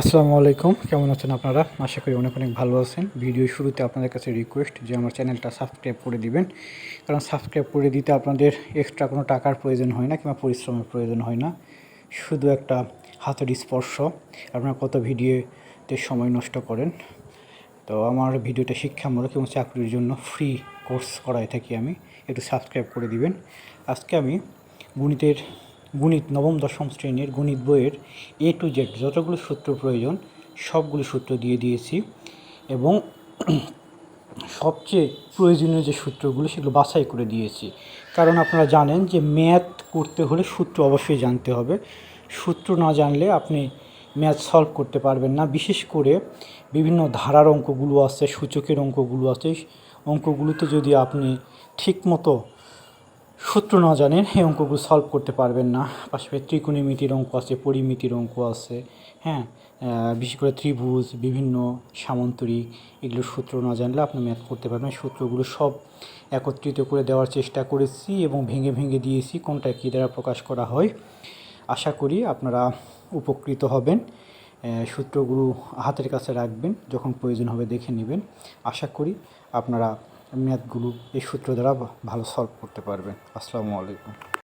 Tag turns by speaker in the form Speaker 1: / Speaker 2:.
Speaker 1: আসসালামু আলাইকুম। কেমন আছেন আপনারা? আশা করি অনেক অনেক ভালো আছেন। ভিডিও শুরুতে আপনাদের কাছে রিকোয়েস্ট যে আমার চ্যানেলটা সাবস্ক্রাইব করে দিবেন। কারণ সাবস্ক্রাইব করে দিতে আপনাদের এক্সট্রা কোনো টাকার প্রয়োজন হয় না কিংবা পরিশ্রমের প্রয়োজন হয় না। শুধু একটা হাতের স্পর্শ। আপনারা কত ভিডিওতে সময় নষ্ট করেন। তো আমার ভিডিওটা শিক্ষামূলক এবং চাকরির জন্য ফ্রি কোর্স করাই থাকি আমি। একটু সাবস্ক্রাইব করে দিবেন। আজকে আমি গণিতের গণিত নবম দশম শ্রেণির গণিত বইয়ের এ টু জেড যতগুলো সূত্র প্রয়োজন, সবগুলো সূত্র দিয়ে দিয়েছি এবং সবচেয়ে প্রয়োজনীয় যে সূত্রগুলো সেগুলো বাছাই করে দিয়েছি। কারণ আপনারা জানেন যে ম্যাথ করতে হলে সূত্র অবশ্যই জানতে হবে। সূত্র না জানলে আপনি ম্যাথ সলভ করতে পারবেন না। বিশেষ করে বিভিন্ন ধারার অঙ্কগুলো আছে, সূচকের অঙ্কগুলো আছে। অঙ্কগুলোতে যদি আপনি ঠিকমতো সূত্র না জানেন, এই অঙ্কগুলো সলভ করতে পারবেন না। পাশাপাশি ত্রিকোণমিতির অঙ্ক আছে, পরিমিতির অঙ্ক আছে হ্যাঁ? বিশেষ করে ত্রিভুজ, বিভিন্ন সামন্তরিক এগুলোর সূত্র না জানলে আপনি ম্যাথ করতে পারবেন। সূত্রগুলো সব একত্রিত করে দেওয়ার চেষ্টা করেছি এবং ভেঙে ভেঙে দিয়েছি, কোনটা কী দ্বারা প্রকাশ করা হয়। আশা করি আপনারা উপকৃত হবেন। সূত্রগুলো হাতের কাছে রাখবেন, যখন প্রয়োজন হবে দেখে নেবেন। আশা করি আপনারা ম্যাথগুলো এই সূত্র দ্বারা ভালো সলভ করতে পারবেন। আসসালামু আলাইকুম।